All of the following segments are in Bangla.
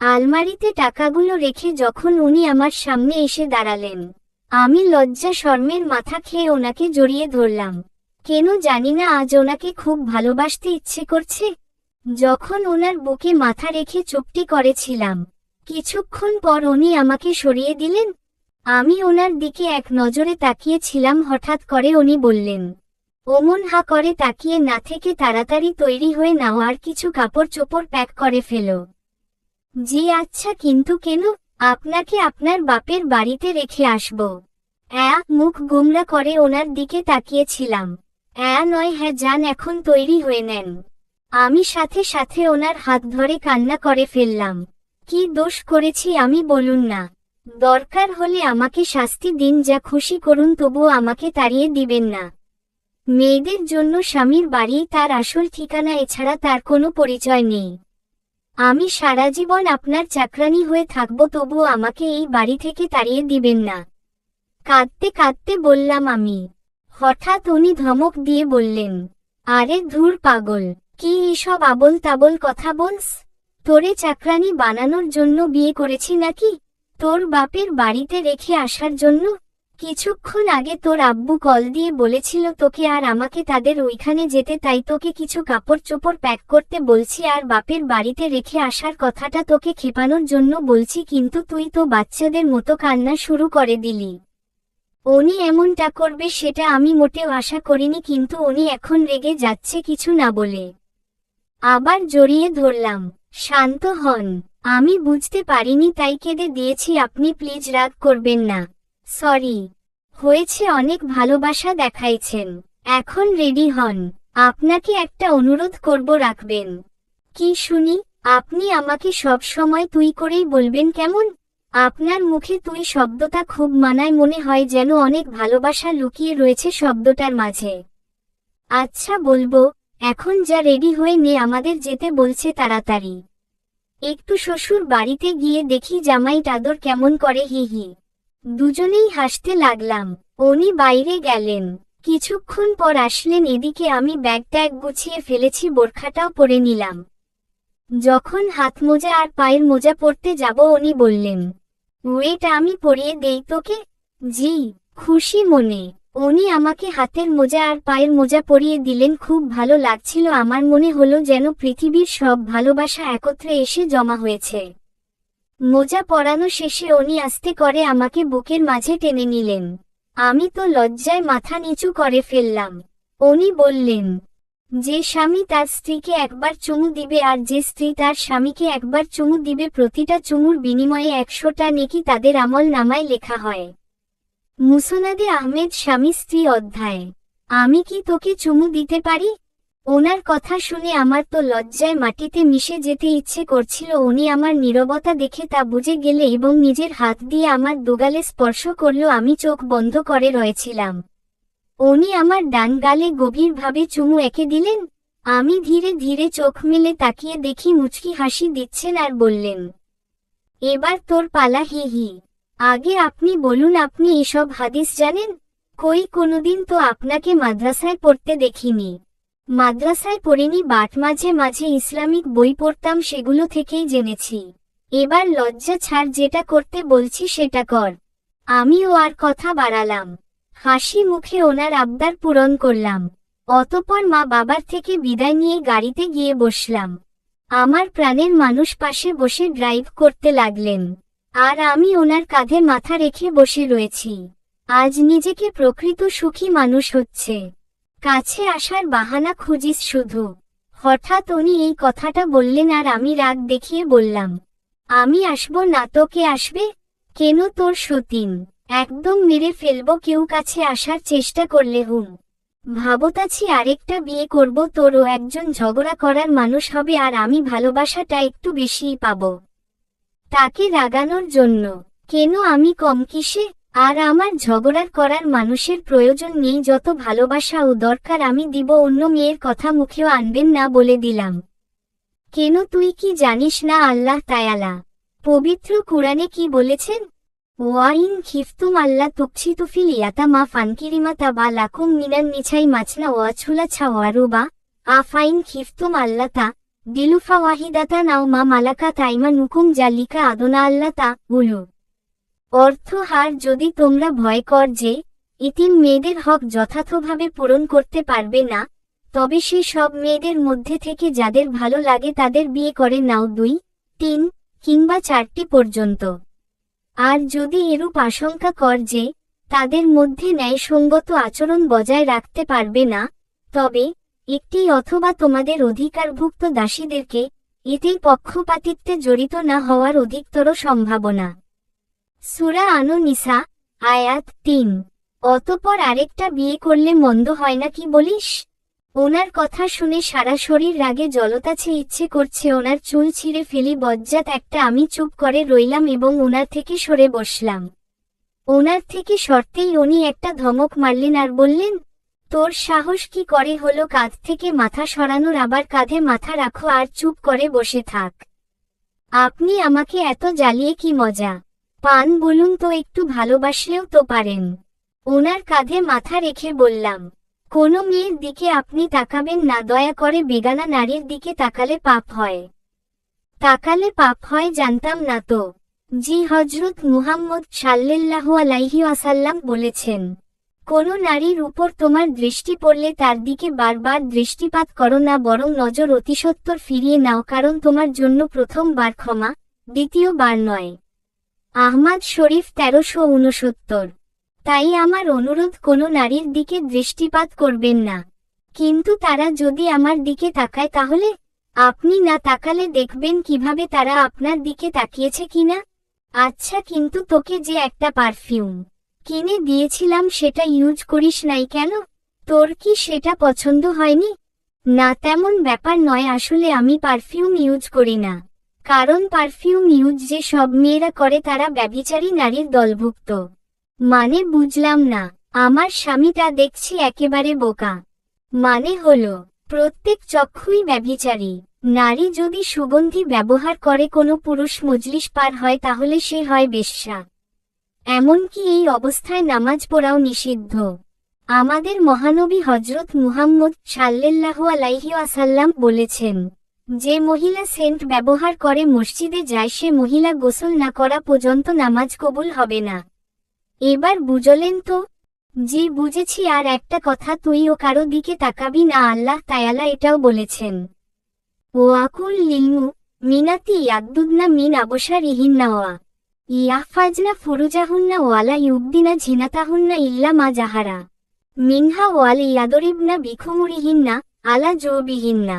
আলমারিতে টাকাগুলো রেখে যখন উনি আমার সামনে এসে দাঁড়ালেন, আমি লজ্জা শর্মের মাথা খেয়ে ওনাকে জড়িয়ে ধরলাম। কেন জানি না আজ ওনাকে খুব ভালোবাসতে ইচ্ছে করছে। যখন ওনার বুকে মাথা রেখে চুপটি করেছিলাম, কিছুক্ষণ পর উনি আমাকে সরিয়ে দিলেন। আমি ওনার দিকে এক নজরে তাকিয়েছিলাম হঠাৎ করে উনি বললেন, ওমন হা করে তাকিয়ে না থেকে তাড়াতাড়ি তৈরি হয়ে নাও আর কিছু কাপড় চোপড় প্যাক করে ফেলো। জি আচ্ছা কিন্তু কেন? আপনাকে আপনার বাপের বাড়িতে রেখে আসব। অ্যা, মুখ গুমরা করে ওনার দিকে তাকিয়েছিলাম। অ্যা, নয় হ্যাঁ যান, এখন তৈরি হয়ে নেন। আমি সাথে সাথে ওনার হাত ধরে কান্না করে ফেললাম। কি দোষ করেছি আমি বলুন না। দরকার হলে আমাকে শাস্তি দিন, যা খুশি করুন, তবুও আমাকে তাড়িয়ে দিবেন না। মেয়েদের জন্য স্বামীর বাড়ি, তার আসল ঠিকানা এছাড়া তার কোনো পরিচয় নেই। আমি সারা জীবন আপনার চাকরানি হয়ে থাকব তবু আমাকে এই বাড়ি থেকে তাড়িয়ে দিবেন না। কাঁদতে কাঁদতে বললাম আমি। হঠাৎ উনি ধমক দিয়ে বললেন, আরে ধুর পাগল, কি এসব আবল তাবল কথা বলস? তোরে চাকরানি বানানোর জন্য বিয়ে করেছি নাকি? তোর বাপের বাড়িতে রেখে আসার জন্য কিছুক্ষণ আগে তোর আব্বু কল দিয়ে বলেছিল তোকে আর আমাকে তাদের ওইখানে যেতে, তাই তোকে কিছু কাপড় চোপড় প্যাক করতে বলছি আর বাপের বাড়িতে রেখে আসার কথাটা তোকে খেপানোর জন্য বলছি, কিন্তু তুই তো বাচ্চাদের মতো কান্না শুরু করে দিলি। উনি এমনটা করবে সেটা আমি মোটেও আশা করিনি, কিন্তু উনি এখন রেগে যাচ্ছে কিছু না বলে। আবার জড়িয়ে ধরলাম, শান্ত হন। আমি বুঝতে পারিনি তাই কেঁদে দিয়েছি, আপনি প্লিজ রাগ করবেন না। সরি, হয়েছে অনেক ভালোবাসা দেখাইছেন। এখন রেডি হন, আপনাকে একটা অনুরোধ করব রাখবেন। কি শুনি, আপনি আমাকে সব সময় তুই করেই বলবেন কেমন? আপনার মুখে তুই শব্দটা খুব মানায় মনে হয় যেন অনেক ভালোবাসা লুকিয়ে রয়েছে শব্দটার মাঝে। আচ্ছা বলব, এখন যা রেডি হয়ে নে আমাদের যেতে বলছে তাড়াতাড়ি। একটু শ্বশুর বাড়িতে গিয়ে দেখি জামাই টাদর কেমন করে, হি হি। দুজনেই হাসতে লাগলাম। উনি বাইরে গেলেন। কিছুক্ষণ পর আসলেন এদিকে আমি ব্যাগ ট্যাগ গুছিয়ে ফেলেছি, বোরখাটাও পরে নিলাম। যখন হাত মোজা আর পায়ের মোজা পরতে যাব, উনি বললেন, ওয়েট, আমি পরিয়ে দেই তোকে? জি, খুশি মনে। উনি আমাকে হাতের মোজা আর পায়ের মোজা পরিয়ে দিলেন। খুব ভালো লাগছিল। আমার মনে হলো যেন পৃথিবীর সব ভালোবাসা একত্রে এসে জমা হয়েছে। মোজা পরানো শেষে উনি আস্তে করে আমাকে বুকের মাঝে টেনে নিলেন। আমি তো লজ্জায় মাথা নিচু করে ফেললাম। উনি বললেন, যে স্বামী তার স্ত্রীকে একবার চুমু দিবে আর যে স্ত্রী তার স্বামীকে একবার চুমু দিবে প্রতিটা চুমুর বিনিময়ে একশোটা নেকি তাদের আমল নামায় লেখা হয়। মুসনাদে আহমেদ স্বামী স্ত্রী অধ্যায়। আমি কি তোকে চুমু দিতে পারি? ওনার কথা শুনে আমার তো লজ্জায় মাটিতে মিশে যেতে ইচ্ছে করছিল। উনি আমার নীরবতা দেখে তা বুঝে গেলে এবং নিজের হাত দিয়ে আমার দুগালে স্পর্শ করল, আমি চোখ বন্ধ করে রয়েছিলাম। উনি আমার ডান গালে গভীরভাবে চুমু এঁকে দিলেন। আমি ধীরে ধীরে চোখ মেলে তাকিয়ে দেখি মুচকি হাসি দিচ্ছেন আর বললেন, এবার তোর পালা হি হি। আগে আপনি বলুন, আপনি এসব হাদিস জানেন? কই কোনোদিন তো আপনাকে মাদ্রাসায় পড়তে দেখিনি। মাদ্রাসায় পড়িনি বাট মাঝে মাঝে ইসলামিক বই পড়তাম সেগুলো থেকেই জেনেছি। এবার লজ্জা ছাড় যেটা করতে বলছি সেটা কর। আমিও আর কথা বাড়ালাম। হাসি মুখে ওনার আবদার পূরণ করলাম। অতপর মা বাবার থেকে বিদায় নিয়ে গাড়িতে গিয়ে বসলাম। আমার প্রাণের মানুষ পাশে বসে ড্রাইভ করতে লাগলেন। আর আমি ওনার কাঁধে মাথা রেখে বসে রয়েছি। আজ নিজেকে প্রকৃত সুখী মানুষ হচ্ছে। কাছে আসার বাহানা খুঁজিস শুধু। হঠাৎ উনি এই কথাটা বললেন আর আমি রাগ দেখিয়ে বললাম, আমি আসব না, তোকে আসবে? কেন তোর সতীন? একদম মেরে ফেলব, কেউ কাছে আসার চেষ্টা করলে হুম। ভাবতাছি আরেকটা বিয়ে করব, তোরও একজন ঝগড়া করার মানুষ হবে আর আমি ভালোবাসাটা একটু বেশিই পাব। তাকে রাগানোর জন্য। কেন আমি কম কিসে? আর আমার ঝগড়ার করার মানুষের প্রয়োজন নেই, যত ভালোবাসা ও দরকার আমি দিব, অন্য মেয়ের কথা মুখেও আনবেন না বলে দিলাম। কেন তুই কি জানিস না আল্লাহ তায়ালা? পবিত্র কুরআনে কি বলেছেন? ওয়াইন খিফতুম আল্লাহ তুকছিতুফিল ইয়াতা মা ফানকিরিমাতা বা লাকুম মিনান নিছাই মাছনা ওয়াছুলা ছা ওয়ারুবা আফাইন খিফতুম আল্লাতা দিলুফা ওয়াহিদাতা নাও মা মালাকা তাইমা নুকুম জালিকা আদনা আল্লাহ তা অর্থ হার যদি তোমরা ভয় কর যে, ইতিম মেয়েদের হক যথার্থভাবে পূরণ করতে পারবে না, তবে সে সব মেয়েদের মধ্যে থেকে যাদের ভালো লাগে তাদের বিয়ে করে নাও দুই, তিন, কিংবা চারটি পর্যন্ত। আর যদি এরূপ আশঙ্কা কর যে, তাদের মধ্যে ন্যায়সঙ্গত আচরণ বজায় রাখতে পারবে না, তবে, একটি অথবা তোমাদের অধিকারভুক্ত দাসীদেরকে এতেই পক্ষপাতিত্বে জড়িত না হওয়ার অধিকতর সম্ভাবনা। সুরা আনো নিসা আয়াত তিন। অতপর আরেকটা বিয়ে করলে মন্দ হয় না কি বলিস? ওনার কথা শুনে সারা শরীর রাগে জলতাছে, ইচ্ছে করছে ওনার চুল ছিঁড়ে ফেলি, বজ্জাত একটা আমি চুপ করে রইলাম এবং ওনার থেকে সরে বসলাম। ওনার থেকে সরতেই উনি একটা ধমক মারলেন আর বললেন, তোর সাহস কি করে হলো কাঁধ থেকে মাথা সরানোর, আবার কাঁধে মাথা রাখো আর চুপ করে বসে থাক। আপনি আমাকে এত জ্বালিয়ে কি মজা? পান বলুন তো, একটু ভালোবাসলেও তো পারেন। ওনার কাঁধে মাথা রেখে বললাম, কোনো মেয়ের দিকে আপনি তাকাবেন না, দয়া করে বেগানা নারীর দিকে তাকালে পাপ হয়। তাকালে পাপ হয় জানতাম না তো। জি হজরত মুহাম্মদ সাল্লাল্লাহু আলাইহি আসাল্লাম বলেছেন, কোনো নারীর উপর তোমার দৃষ্টি পড়লে তার দিকে বারবার দৃষ্টিপাত করো না, বরং নজর অতিসত্বর ফিরিয়ে নাও, কারণ তোমার জন্য প্রথমবার ক্ষমা, দ্বিতীয়বার নয়। আহমাদ শরীফ তেরোশো উনসত্তর তাই আমার অনুরোধ কোনো নারীর দিকে দৃষ্টিপাত করবেন না। কিন্তু তারা যদি আমার দিকে তাকায় তাহলে? আপনি না তাকালে দেখবেন কীভাবে তারা আপনার দিকে তাকিয়েছে কিনা? আচ্ছা কিন্তু তোকে যে একটা পারফিউম কিনে দিয়েছিলাম সেটা ইউজ করিস নাই কেন? তোর কি সেটা পছন্দ হয়নি? না তেমন ব্যাপার নয়, আসলে আমি পারফিউম ইউজ করি না। কারণ পারফিউম ইউজ যে সব মেয়েরা করে তারা ব্যভিচারী নারীর দলভুক্ত। মানে বুঝলাম না, আমার স্বামীটা দেখছি একেবারে বোকা। মানে হলো, প্রত্যেক চক্ষুই ব্যভিচারী। নারী যদি সুগন্ধি ব্যবহার করে কোনো পুরুষ মজলিস পার হয় তাহলে সে হয় বেশ্যা। এমনকি এই অবস্থায় নামাজ পড়াও নিষিদ্ধ। আমাদের মহানবী হজরত মুহাম্মদ সাল্লাল্লাহু আলাইহি আসাল্লাম বলেছেন যে মহিলা সেন্ট ব্যবহার করে মসজিদে যায়, সে মহিলা গোসল না করা পর্যন্ত নামাজ কবুল হবে না। এবার বুঝলেন তো? জি, বুঝেছি। আর একটা কথা, তুই ও কারও দিকে তাকাবি না, আল্লাহ তায়ালা এটাও বলেছেন। ও আকুল লিলমু মিনাতি ইয়াকদুদনা মিন আবসার ইহিন্না ওয়া ইয়াহফাজনা ফুরুজাহুন্না ওয়ালা ইউবদিনা ঝিনাতাহুন্না ইল্লা মা জাহারা। মিনহা ওয়াল ইয়াদরিবনা বিখুমুরিহিন্না আলা জোবিহিন্না।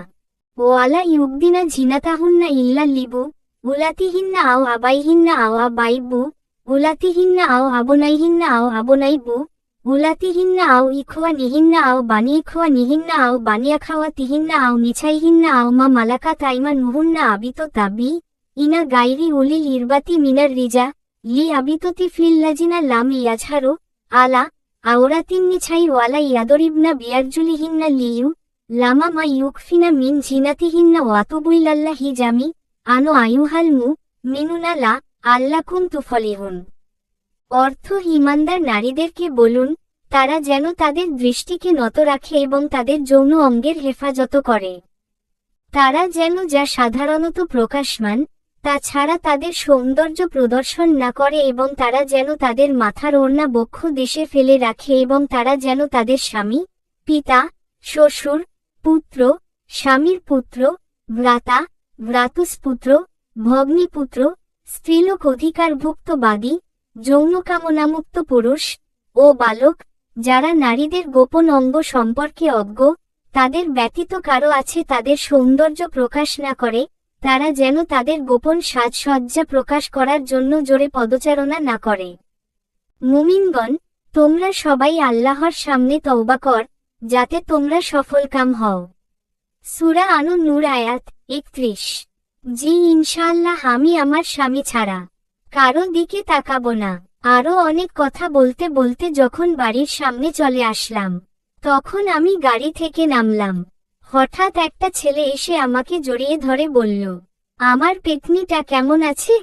ওয়ালা ইউবদিনা ঝিনাতাহুন্না ইল্লা লিবু, উলাতিহিন্না আও আবাইহিন্না আও আবাইবু, উলাতিহিন্না আও আবনাইহিন্না আও আবনাইবু, উলাতিহিন্না আও ইখোয়া নিহিন্না আও বানি ইখোয়া নিহিন্না আও বানিয়া খাওয়া তিহিন্না আও নিছাইহিন্না আও মা মালাকা তাইমা নুহুন্না আবিত তাবি, ইনা গাইরি উলিল ইরবাতি মিনার রিজা, লি আবিততি ফিল্লাজিনা লাম ইয়াঝারো আলা আওরাতিন নিছাই ওয়ালা ইয়াদরিবনা বিয়ারজুলিহিন্না লিউ লামা মা ইউকফিনা মিন ঝিনাতিহিন্না ওয়াতুবুইলাল্লাহি জামি আনো আয়ুহাল মু মিনুনা লা আল্লাকুম তুফলিহুন অর্থ ইমানদার নারীদেরকে বলুন, তারা যেন তাদের দৃষ্টিকে নত রাখে এবং তাদের যৌন অঙ্গের হেফাজত করে। তারা যেন যা সাধারণত প্রকাশমান, তা ছাড়া তাদের সৌন্দর্য প্রদর্শন না করে এবং তারা যেন তাদের মাথার ওড়না বক্ষ দেশে ফেলে রাখে এবং তারা যেন তাদের স্বামী, পিতা, শ্বশুর পুত্র, স্বামীর পুত্র, ভ্রাতা ভ্রাতুস্পুত্র ভগ্নীপুত্র, স্ত্রীলোক অধিকারভুক্ত বাদী, যৌনকামনামুক্ত পুরুষ ও বালক, যারা নারীদের গোপন অঙ্গ সম্পর্কে অজ্ঞ, তাদের ব্যতীত কারও আছে তাদের সৌন্দর্য প্রকাশ না করে, তারা যেন তাদের গোপন সাজসজ্জা প্রকাশ করার জন্য জোরে পদচারণা না করে। মুমিনগণ, তোমরা সবাই আল্লাহর সামনে তওবা কর যাতে তোমরা সফলকাম হও। সুরা আনু নূর আয়াত একত্রিশ। জি ইনশাল্লাহ আমি আমার স্বামী ছাড়া কারও দিকে তাকাবো না। আরও অনেক কথা বলতে বলতে যখন বাড়ির সামনে চলে আসলাম, তখন আমি গাড়ি থেকে নামলাম। হঠাৎ একটা ছেলে এসে আমাকে জড়িয়ে ধরে বলল, আমার পেতনিটা কেমন আছে?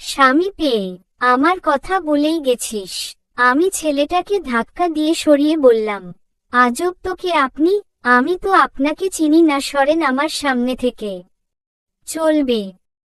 স্বামী পেয়ে, আমার কথা বলেই গেছিস। আমি ছেলেটাকে ধাক্কা দিয়ে সরিয়ে বললাম আজব তো কে আপনি আমি তো আপনাকে চিনি না সরেন আমার সামনে থেকে। চলবে।